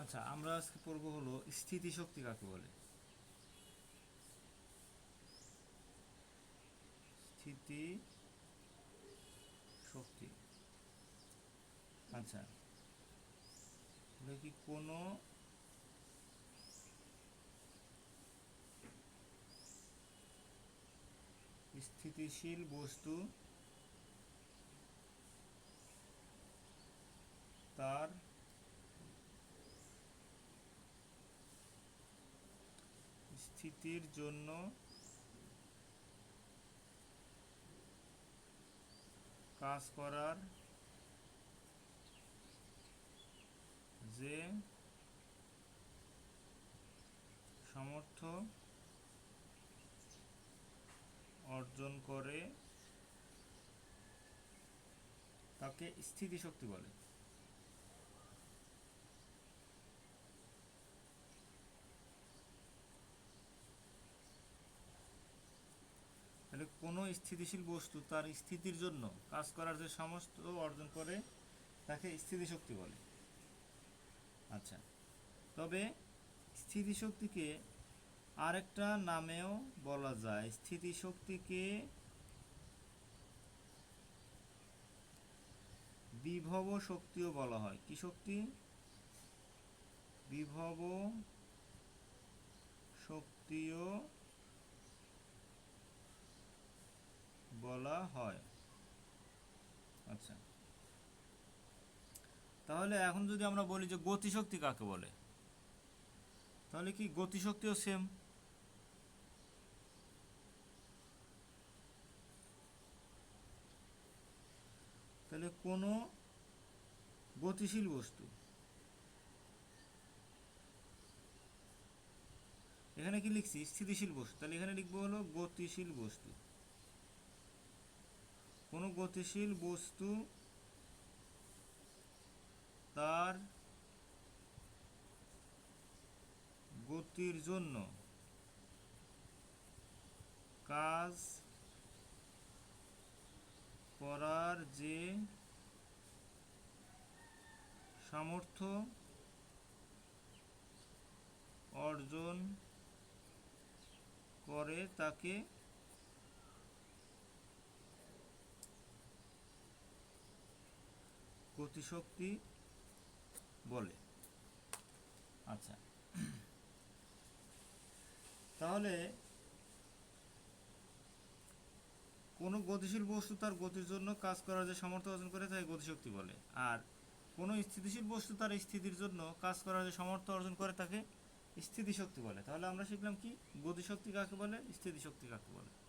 আচ্ছা আমরা আজকে পড়ব হলো স্থিতিশক্তি কাকে বলে? স্থিতি শক্তি আচ্ছা এটা কি কোনো স্থিতিশীল বস্তু তার স্থিতির জন্য কাজ করার যে সামর্থ্য অর্জন করে তাকে স্থিতিশক্তি বলে তাহলে কোনো স্থিতিশীল বস্তু তার স্থিতির জন্য কাজ করার যে সমস্ত অর্জন করে তাকে স্থিতিশক্তি বলে। আচ্ছা তবে স্থিতিশক্তিকে আরেকটা নামেও বলা যায়। স্থিতিশক্তিকে বিভব শক্তিও বলা হয়। কি শক্তি? বিভব শক্তিও বলা হয়। আচ্ছা। তাহলে এখন যদি আমরা বলি যে গতিশক্তি কাকে বলে? তাহলে কি গতিশক্তিও সেম তাহলে কোনো গতিশীল বস্তু এখানে কি লিখছি? স্থিতিশীল বস্তু। তাহলে এখানে লিখব হলো গতিশীল বস্তু। গতিশীল বস্তু তার গতির জন্য কাজ করার যে সামর্থ্য অর্জন করে তাকে গতিশক্তি বলে। আচ্ছা। তাহলে কোনো গতিশীল বস্তু তার গতির জন্য কাজ করার যে সামর্থ্য অর্জন করে তাকে গতিশক্তি বলে। আর কোনো স্থিতিশীল বস্তু তার স্থিতির জন্য কাজ করার যে সামর্থ্য অর্জন করে তাকে স্থিতিশক্তি বলে। তাহলে আমরা শিখলাম কি? গতিশক্তি কাকে বলে? স্থিতিশক্তি কাকে বলে?